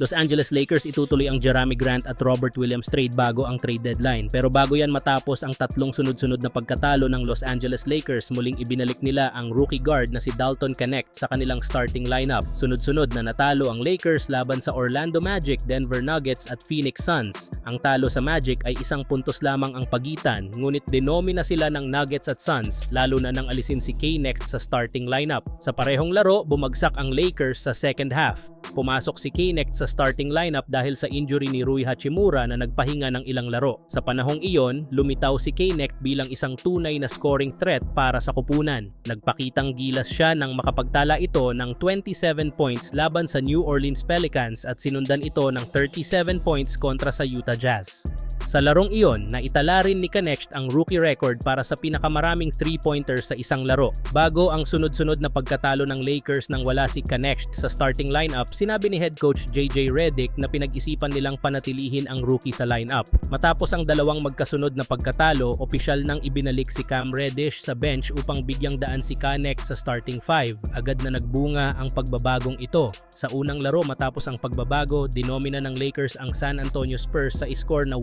Los Angeles Lakers itutuloy ang Jeremy Grant at Robert Williams trade bago ang trade deadline. Pero bago yan matapos ang tatlong sunod-sunod na pagkatalo ng Los Angeles Lakers, muling ibinalik nila ang rookie guard na si Dalton Connect sa kanilang starting lineup. Sunod-sunod na natalo ang Lakers laban sa Orlando Magic, Denver Nuggets at Phoenix Suns. Ang talo sa Magic ay isang puntos lamang ang pagitan, ngunit denomina sila ng Nuggets at Suns, lalo na nang alisin si K-Next sa starting lineup. Sa parehong laro, bumagsak ang Lakers sa second half. Pumasok si Kinect sa starting lineup dahil sa injury ni Rui Hachimura na nagpahinga ng ilang laro. Sa panahong iyon, lumitaw si Kinect bilang isang tunay na scoring threat para sa kupunan. Nagpakitang gilas siya nang makapagtala ito ng 27 points laban sa New Orleans Pelicans at sinundan ito ng 37 points kontra sa Utah Jazz. Sa larong iyon, naitala rin ni Kanext ang rookie record para sa pinakamaraming 3-pointers sa isang laro. Bago ang sunod-sunod na pagkatalo ng Lakers nang wala si Kanext sa starting lineup, sinabi ni head coach JJ Redick na pinag-isipan nilang panatilihin ang rookie sa lineup. Matapos ang dalawang magkasunod na pagkatalo, opisyal nang ibinalik si Cam Reddish sa bench upang bigyang daan si Kanext sa starting 5. Agad na nagbunga ang pagbabagong ito. Sa unang laro matapos ang pagbabago, dinomina ng Lakers ang San Antonio Spurs sa score na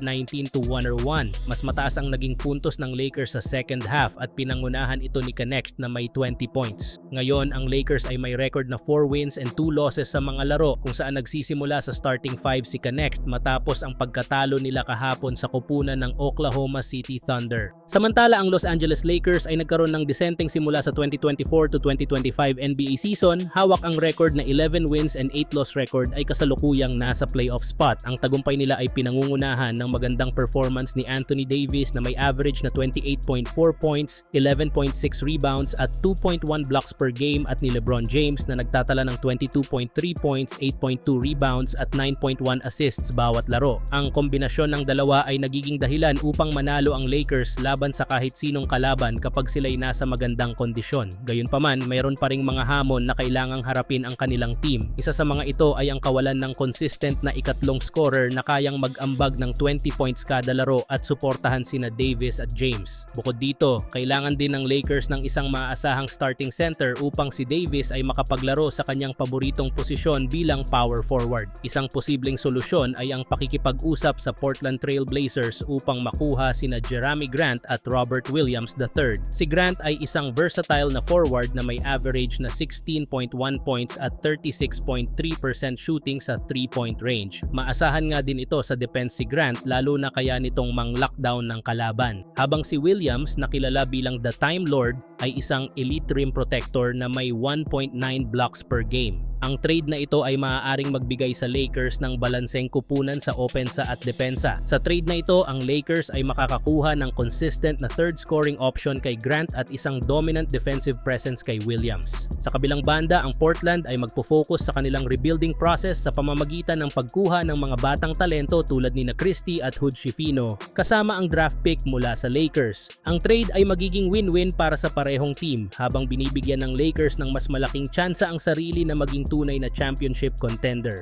119 to 101. Mas mataas ang naging puntos ng Lakers sa second half at pinangunahan ito ni Kanext na may 20 points. Ngayon, ang Lakers ay may record na 4 wins and 2 losses sa mga laro kung saan nagsisimula sa starting 5 si Kanext matapos ang pagkatalo nila kahapon sa kupunan ng Oklahoma City Thunder. Samantala, ang Los Angeles Lakers ay nagkaroon ng disenteng simula sa 2024 to 2025 NBA season. Hawak ang record na 11 wins and 8 loss record ay kasalukuyang nasa playoff spot. Ang tagumpay nila ay pinangungunahan ng magandang performance ni Anthony Davis na may average na 28.4 points, 11.6 rebounds at 2.1 blocks per game at ni LeBron James na nagtatala ng 22.3 points, 8.2 rebounds at 9.1 assists bawat laro. Ang kombinasyon ng dalawa ay nagiging dahilan upang manalo ang Lakers laban sa kahit sinong kalaban kapag sila'y nasa magandang kondisyon. Gayunpaman, mayroon pa ring mga hamon na kailangang harapin ang kanilang team. Isa sa mga ito ay ang kawalan ng consistent na ikatlong scorer na kayang mag-ambag ng 20 points kada laro at suportahan sina Davis at James. Bukod dito, kailangan din ng Lakers ng isang maaasahang starting center upang si Davis ay makapaglaro sa kanyang paboritong posisyon bilang power forward. Isang posibleng solusyon ay ang pakikipag-usap sa Portland Trail Blazers upang makuha sina Jeremy Grant at Robert Williams III. Si Grant ay isang versatile na forward na may average na 16.1 points at 36.3% shooting sa 3-point range. Maasahan nga din ito sa defense si Grant lalo na kaya nitong mang-lockdown ng kalaban. Habang si Williams na kilala bilang the Time Lord ay isang elite rim protector na may 1.9 blocks per game. Ang trade na ito ay maaaring magbigay sa Lakers ng balanseng kupunan sa opensa at depensa. Sa trade na ito, ang Lakers ay makakakuha ng consistent na third scoring option kay Grant at isang dominant defensive presence kay Williams. Sa kabilang banda, ang Portland ay magpo-focus sa kanilang rebuilding process sa pamamagitan ng pagkuha ng mga batang talento tulad ni na Christie at Hood Schifino kasama ang draft pick mula sa Lakers. Ang trade ay magiging win-win para sa parehong team habang binibigyan ng Lakers ng mas malaking tsansa ang sarili na maging tunay na championship contender.